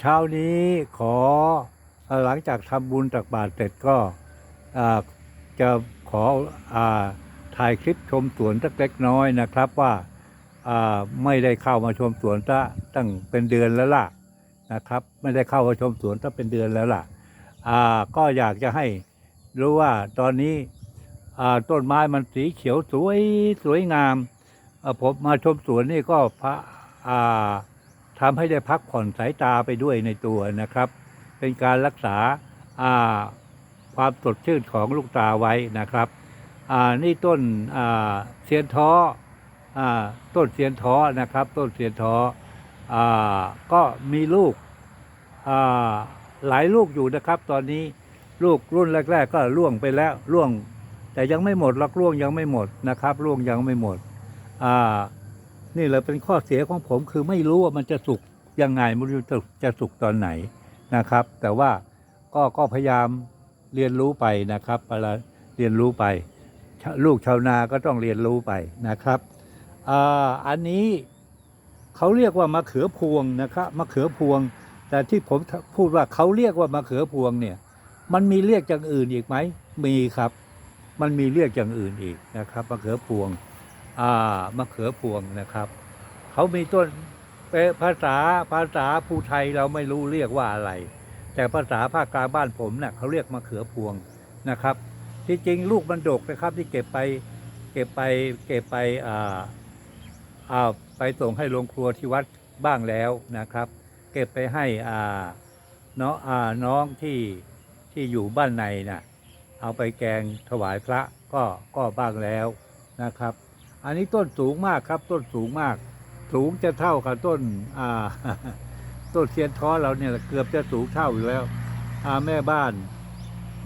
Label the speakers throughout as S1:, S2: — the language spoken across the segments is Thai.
S1: เช้านี้ขอหลังจากทำบุญตักบาตรเสร็จก็จะขออถ่ายคลิปชมสวนสักเล็กน้อยนะครับว่าไม่ได้เข้ามาชมสวนซะตั้งเป็นเดือนแล้วล่ะนะครับ ไม่ได้เข้ามาชมสวนตั้งเป็นเดือนแล้วล่ะก็อยากจะให้รู้ว่าตอนนี้ต้นไม้มันสีเขียวสวยสวยงามผมมาชมสวนนี่ก็พระ ทำให้ได้พักผ่อนสายตาไปด้วยในตัวนะครับ เป็นการรักษาาความสดชื่นของลูกตาไว้นะครับนี่ต้นเซียนท้อต้นเซียนท้อนะครับ ต้นเซียนท้ออก็มีลูกหลายลูกอยู่นะครับ ตอนนี้ลูกรุ่นแรก ๆ ก็ร่วงไปแล้วร่วง แต่ยังไม่หมดลักร่วงยังไม่หมดนะครับ ร่วงยังไม่หมดอ่า นี่แหละเป็นข้อเสียของผมคือไม่รู้ว่ามันจะสุกยังไงไม่รู้จะจะสุกตอนไหนนะครับ แต่ว่าก็ก็พยายามเรียนรู้ไปนะครับเวลาเรียนรู้ไป ลูกชาวนาก็ต้องเรียนรู้ไปนะครับออันนี้เขาเรียกว่ามะเขือพวงนะครับมะเขือพวง แต่ที่ผมพูดว่าเขาเรียกว่ามะเขือพวงเนี่ยมันมีเรียกอย่างอื่นอีกไหมมีครับ มันมีเรียกอย่างอื่นอีกนะครับมะเขือพวง อ่ามะเขือพวงนะครับเขามีต้นภาษาภาษาภูไทยเราไม่รู้เรียกว่าอะไร แต่ภาษาภาคกลางบ้านผมเนะ่ะเขาเรียกมะเขือพวงนะครับ ที่จริงลูกมันดกนะครับ ที่เก็บไปเก็บไปเก็บไปอ่าอ่าไปส่งให้โรงครัวที่วัดบ้างแล้วนะครับ เก็บไปให้อ่าน้องอ่าน้องที่ที่อยู่บ้านในน่ะเอาไปแกงถวายพระก็ก็บ้างแล้วนะครับ อันนี้ต้นสูงมากครับ ต้นสูงมาก สูงจะเท่ากับต้นอ่าต้นเทียนท้อเราเนี่ยเกือบจะสูงเท่าอยู่แล้วอ่าแม่บ้าน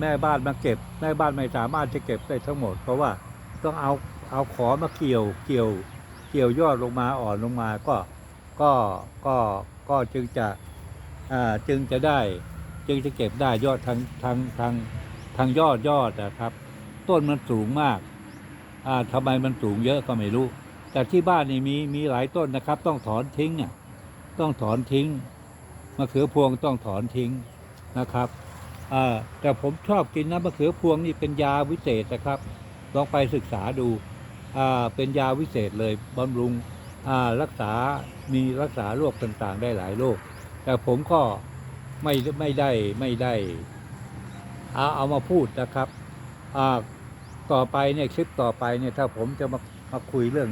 S1: แม่บ้านมาเก็บ แม่บ้านไม่สามารถจะเก็บได้ทั้งหมด เพราะว่าต้องเอาเอาขอมาเกี่ยวเกี่ยวเกี่ยวยอดลงมาอ่อนลงมาก็ก็ก็ก็จึงจะอ่าจึงจะได้ จึงจะเก็บได้ยอดทางทางทางทางยอดยอดนะครับ ต้นมันสูงมาก ทำไมมันสูงเยอะก็ไม่รู้ แต่ที่บ้านนี่มีมีหลายต้นนะครับ ต้องถอนทิ้งอะต้องถอนทิ้งมะเขือพวงต้องถอนทิ้งนะครับอาแต่ผมชอบกินนะมะเขือพวงนี่เป็นยาวิเศษนะครับลองไปศึกษาดูอาเป็นยาวิเศษเลยบำรุงอารักษามีรักษาโรคต่างๆ ได้หลายโรคแต่ผมก็ไม่ไม่ได้ไม่ได้เอาเอามาพูดนะครับอา ต่อไปเนี่ยคลิปต่อไปเนี่ยถ้าผมจะมามาคุยเรื่อง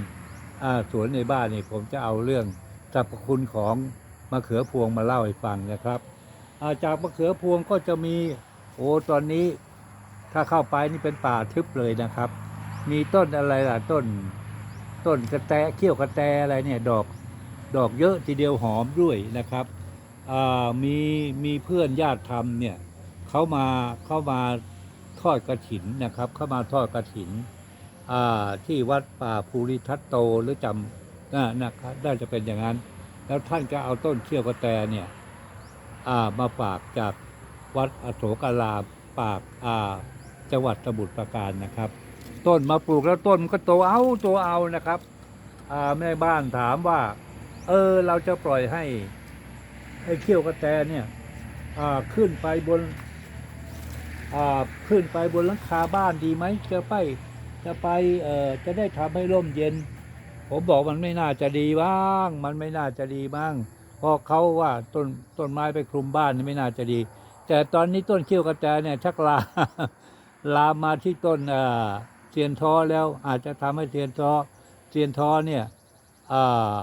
S1: อสวนในบ้านนี่ผมจะเอาเรื่องสรรพคุณของมะเขือพวงมาเล่าให้ฟังนะครับาจากมะเขือพวงก็จะมีโอ้ตอนนี้ถ้าเข้าไปนี่เป็นป่าทึบเลยนะครับ มีต้นอะไรล่ะต้น ต้นกระแตเขี้ยวกระแตอะไรเนี่ยดอกดอกเยอะทีเดียวหอมด้วยนะครับมีมีเพื่อนญาติธรรมเนี่ยเขามาเข้ามา ทอดกระถินนะครับ เข้ามาทอดกระถินอ่าที่วัดป่าภูริทัตโตหรือจำน่านะครับน่าจะเป็นอย่างนั้น แล้วท่านก็เอาต้นเขี้ยวกระแตเนี่ยามาฝากจากวัดอโศการาปากาจังหวัดสมุทรปราการนะครับ ต้นมาปลูกแล้วต้นมันก็โตเอาโตเอานะครับแม่บ้านถามว่า เออเราจะปล่อยให้ให้เขี้ยวกระแตเนี่ยขึ้นไปบน ขึ้นไปบนหลังคาบ้านดีไหมจะไปจะไปเอ่อจะได้ทำให้ร่มเย็น ผมบอกมันไม่น่าจะดีบ้าง มันไม่น่าจะดีบ้างเพราะเขาว่าต้นต้นไม้ไปคลุมบ้านนี่ไม่น่าจะดี แต่ตอนนี้ต้นเขี้ยวกระแตเนี่ยชักลาลามมาที่ต้นเอ่อเทียนท้อแล้วอาจจะทำให้เทียนท้อเทียนท้อเนี่ยอ่า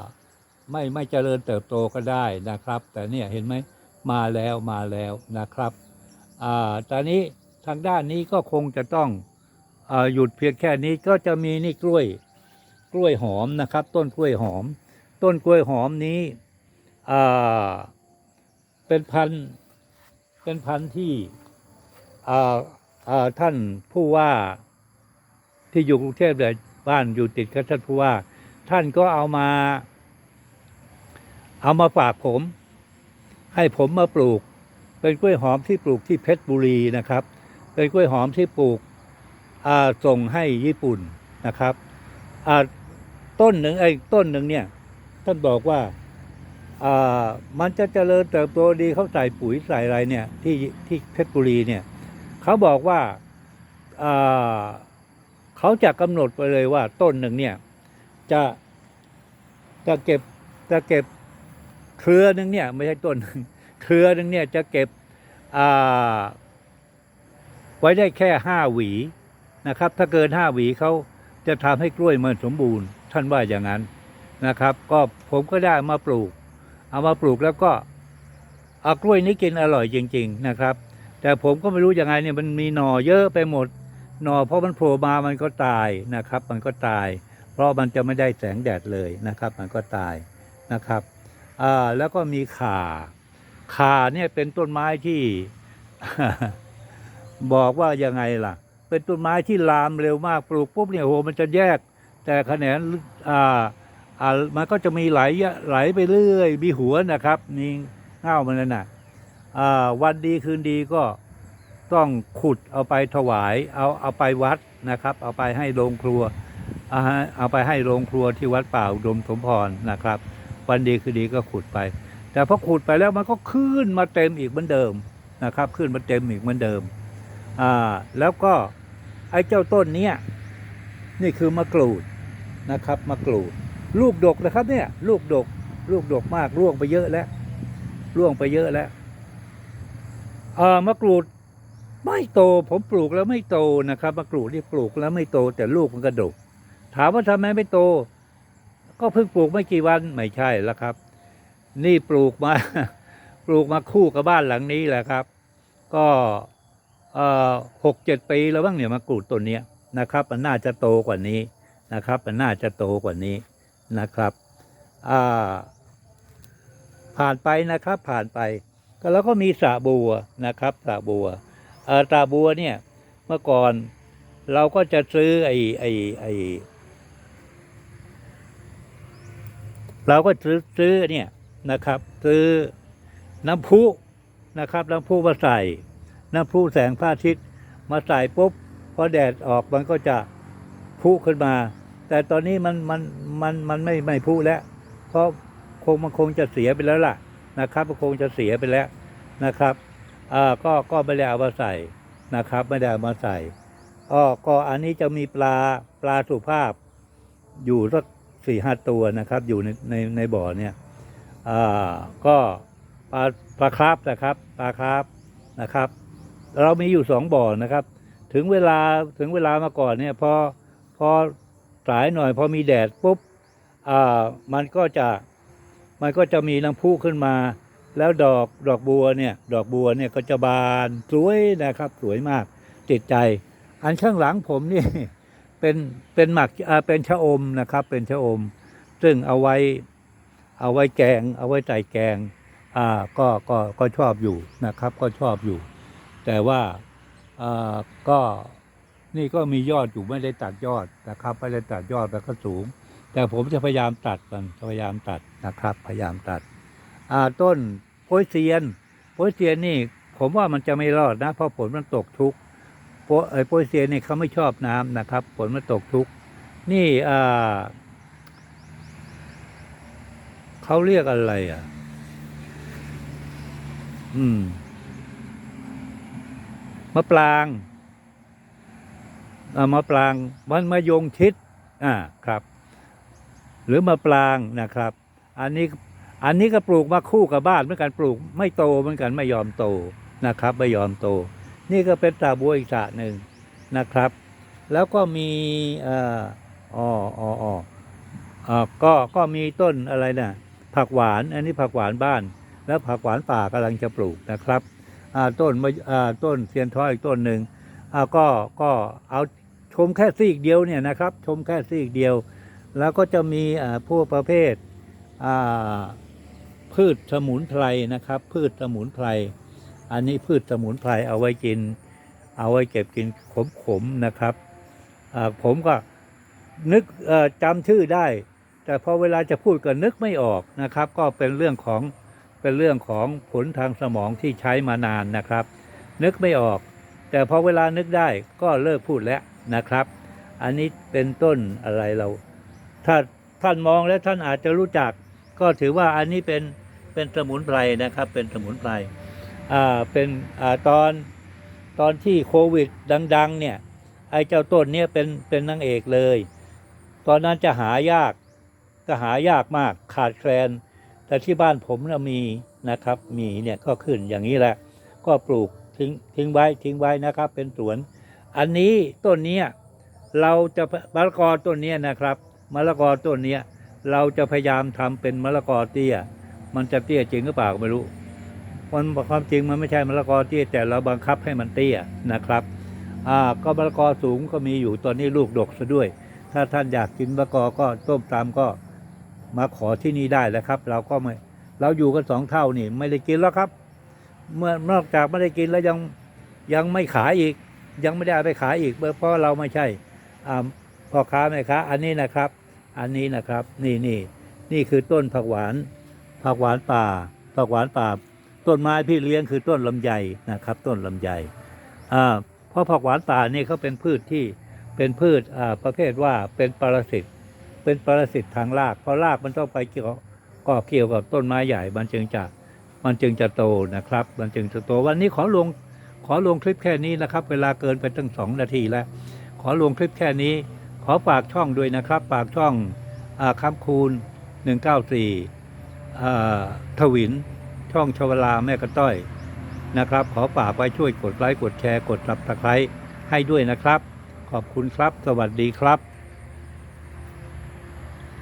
S1: ไม่ไม่เจริญเติบโตก็ได้นะครับ แต่เนี่ยเห็นไหมมาแล้วมาแล้วนะครับ อ่าตอนนี้ ทางด้านนี้ก็คงจะต้องอหยุดเพียงแค่นี้ก็จะมีนี่กล้วยกล้วยหอมนะครับ ต้นกล้วยหอม ต้นกล้วยหอมนี้เป็นพันเป็นพันที่ท่านผู้ว่าที่อยู่กรุงเทพเลยบ้านอยู่ติดกับท่านผู้ว่า ท่านก็เอามา เอามาฝากผม ให้ผมมาปลูก เป็นกล้วยหอมที่ปลูกที่เพชรบุรีนะครับ เป็นกล้วยหอมที่ปลูกส่งให้ญี่ปุ่นนะครับต้นหนึ่งไอ้ต้นหนึ่งเนี่ยท่านบอกว่ามันจะเจริญเติบโตดีเขาใส่ปุ๋ยใส่อะไรเนี่ยที่ที่เพชรบุรีเนี่ยเขาบอกว่าเขาจะกำหนดไปเลยว่าต้นหนึ่งเนี่ยจะจะเก็บจะเก็บเครือหนึ่งเนี่ยไม่ใช่ต้นหนึ่งเครือหนึ่งเนี่ยจะเก็บ ไว้ได้แค่ห้าหวีนะครับ ถ้าเกินห้าหวีเขาจะทำให้กล้วยมันสมบูรณ์ ท่านว่าอย่างนั้นนะครับ ก็ผมก็ได้ามาปลูก เอามาปลูกแล้วก็เอากล้วยนี้กินอร่อยจริง ๆนะครับ แต่ผมก็ไม่รู้ยังไงเนี่ยมันมีหน่อเยอะไปหมดหน่อเพราะมันโผล่มามันก็ตายนะครับ มันก็ตาย เพราะมันจะไม่ได้แสงแดดเลยนะครับ มันก็ตายนะครับอ่าแล้วก็มีข่าข่าเนี่ยเป็นต้นไม้ที่ บอกว่ายังไงล่ะ เป็นต้นไม้ที่ลามเร็วมากปลูกปุ๊บเนี่ยโหมันจะแยก แต่แขนงอ่าอ่ามันก็จะมีไหลไหลไปเรื่อย มีหัวนะครับมีเง่ามันนั่นน่ะอ่าวันดีคืนดีก็ต้องขุดเอาไปถวายเอาเอาไปวัดนะครับ เอาไปให้โรงครัวเอาให้เอาไปให้โรงครัวที่วัดป่าอุดมสมพรนะครับ วันดีคือดีก็ขุดไป แต่พอขุดไปแล้วมันก็ขึ้นมาเต็มอีกเหมือนเดิมนะครับ ขึ้นมาเต็มอีกเหมือนเดิม อ่าแล้วก็ไอ้เจ้าต้นเนี้ยนี่คือมะกรูดนะครับมะกรูด ลูกดกนะครับเนี่ยลูกดกลูกดกมากร่วงไปเยอะแล้วร่วงไปเยอะแล้วเออมะกรูดไม่โตผมปลูกแล้วไม่โตนะครับมะกรูดที่ปลูกแล้วไม่โตแต่ลูกมันก็ดก ถามว่าทำไมไม่โต ก็เพิ่งปลูกไม่กี่วันไม่ใช่แล้วครับ นี่ปลูกมา ปลูกมาคู่กับบ้านหลังนี้แหละครับ ก็ หกเจ็ดปีแล้วบ้างเนี่ยมะกรูดต้นเนี้ยนะครับ มันน่าจะโตกว่านี้นะครับ มันน่าจะโตกว่านี้นะครับผ่านไปนะครับ ผ่านไป ก็แล้วก็มีสระบัวนะครับสระบัวเอ่อสระบัวเนี่ยเมื่อก่อนเราก็จะซื้อไอ้ไอ้ไอ้เราก็ซื้อซื้อเนี่ยนะครับ ซื้อน้ำพุนะครับ น้ำพุมาใส่ น้ำพุแสงพระอาทิตย์มาใส่ปุ๊บพอแดดออกมันก็จะพุขึ้นมา แต่ตอนนี้มันมันมันมันไม่ไม่พุแล้ว เพราะคงมันคงจะเสียไปแล้วล่ะนะครับมันคงจะเสียไปแล้วนะครับอ่าก็ก็ไม่ได้เอามาใส่นะครับไม่ได้เอามาใส่อ๋อก็อันนี้จะมีปลาปลาสุภาพ อยู่สักสี่ห้าตัวนะครับ อยู่ในในในบ่อเนี่ยอ่าก็ปลาปลาคราฟนะครับปลาคราฟนะครับ เรามีอยู่สองบ่อนะครับ ถึงเวลาถึงเวลามาก่อนเนี่ยพอพอสายหน่อยพอมีแดดปุ๊บอ่ามันก็จะมันก็จะมีน้ำพุขึ้นมา แล้วดอกดอกบัวเนี่ยดอกบัวเนี่ยก็จะบานสวยนะครับ สวยมากติดใจ อันข้างหลังผมนี่เป็นเป็นหมักอ่าเป็นชะอมนะครับ เป็นชะอม ซึ่งเอาไว้เอาไว้แกง เอาไว้ใส่แกงอ่าก็ก็ก็ชอบอยู่นะครับ ก็ชอบอยู่ แต่ว่าอ่าก็นี่ก็มียอดอยู่ไม่ได้ตัดยอดนะครับไม่ได้ตัดยอดแล้วก็สูง แต่ผมจะพยายามตัดมันพยายามตัดนะครับ พยายามตัดอ่าต้นโพยเซียนโพยเซียนนี่ผมว่ามันจะไม่รอดนะเพราะฝนมันตกทุกโพไอ้โพยเซียนนี่เขาไม่ชอบน้ำนะครับฝนมันตกทุกนี่อ่าเขาเรียกอะไรอะ อืม มะปรางอ่ามะปรางมันมะยงชิดอ่าครับ หรือมะปรางนะครับ อันนี้อันนี้ก็ปลูกมาคู่กับบ้านเหมือนกันปลูก ไม่โตเหมือนกันไม่ยอมโตนะครับ ไม่ยอมโต นี่ก็เป็นสระบัวอีกสระหนึ่งนะครับ แล้วก็มีอ่ออ๋ออ๋ออก็ก็มีต้นอะไรนะผักหวาน อันนี้ผักหวานบ้าน แล้วผักหวานป่ากำลังจะปลูกนะครับ ต้นมาต้นเทียนท้อยอีกต้นหนึ่งก็ก็เอาชมแค่ซีกเดียวเนี่ยนะครับ ชมแค่ซีกเดียว แล้วก็จะมีพวกประเภทพืชสมุนไพรนะครับ พืชสมุนไพร อันนี้พืชสมุนไพรเอาไว้กิน เอาไว้เก็บกินขมๆนะครับผมก็นึกจำชื่อได้ แต่พอเวลาจะพูดก็นึกไม่ออกนะครับ ก็เป็นเรื่องของ เป็นเรื่องของผลทางสมองที่ใช้มานานนะครับ นึกไม่ออก แต่พอเวลานึกได้ก็เลิกพูดแล้วนะครับ อันนี้เป็นต้นอะไรเรา ถ้าท่านมองแล้วท่านอาจจะรู้จัก ก็ถือว่าอันนี้เป็นเป็นสมุนไพรนะครับ เป็นสมุนไพรอ่าเป็นอ่าตอนตอนที่โควิดดัง ๆ เนี่ยไอ้เจ้าต้นเนี่ยเป็นเป็นนางเอกเลย ตอนนั้นจะหายาก ก็หายากมากขาดแคลน แต่ที่บ้านผมนะมีนะครับ มีเนี่ยก็ขึ้นอย่างนี้แหละ ก็ปลูกทิ้งทิ้งไว้ทิ้งไว้นะครับ เป็นสวน อันนี้ต้นเนี้ยเราจะมะละกอต้นเนี้ยนะครับมะละกอต้นเนี้ยเราจะพยายามทำเป็นมะละกอเตี้ย มันจะเตี้ยจริงหรือเปล่าไม่รู้มันความจริงมันไม่ใช่มะละกอเตี้ยแต่เราบังคับให้มันเตี้ยนะครับอ่าก็มะละกอสูงก็มีอยู่ตอนนี้ลูกดกซะด้วย ถ้าท่านอยากกินมะละกอก็ต้มตามก็ มาขอที่นี่ได้แล้วครับ เราก็ไม่เราอยู่กันสองเท่านี่ ไม่ได้กินแล้วครับ เมื่อนอกจากไม่ได้กินแล้วยังยังไม่ขายอีก ยังไม่ได้เอาไปขายอีกเพราะเราไม่ใช่พ่อค้าแม่ค้าอันนี้นะครับ อันนี้นะครับ นี่นี่นี่คือต้นผักหวานผักหวานป่าผักหวานป่า ต้นไม้พี่เลี้ยงคือต้นลำไยนะครับ ต้นลำไยอ่าเพราะผักหวานป่านี่เขาเป็นพืชที่เป็นพืชอ่าประเภทว่าเป็นปรสิต เป็นปรสิตทางราก เพราะรากมันต้องไปเกี่ยวก็เกี่ยวกับต้นไม้ใหญ่ มันจึงจะมันจึงจะโตนะครับ มันจึงจะโตวันนี้ขอลงขอลงคลิปแค่นี้นะครับ เวลาเกินไปตั้งสองนาทีแล้ว ขอลงคลิปแค่นี้ ขอฝากช่องด้วยนะครับฝากช่องอาคำคูณ 194อ่าทวิน ช่องชวลาแม่กระต้อยนะครับ ขอฝากไปช่วยกดไลค์กดแชร์กดซับสไครต์ให้ด้วยนะครับ ขอบคุณครับ สวัสดีครับ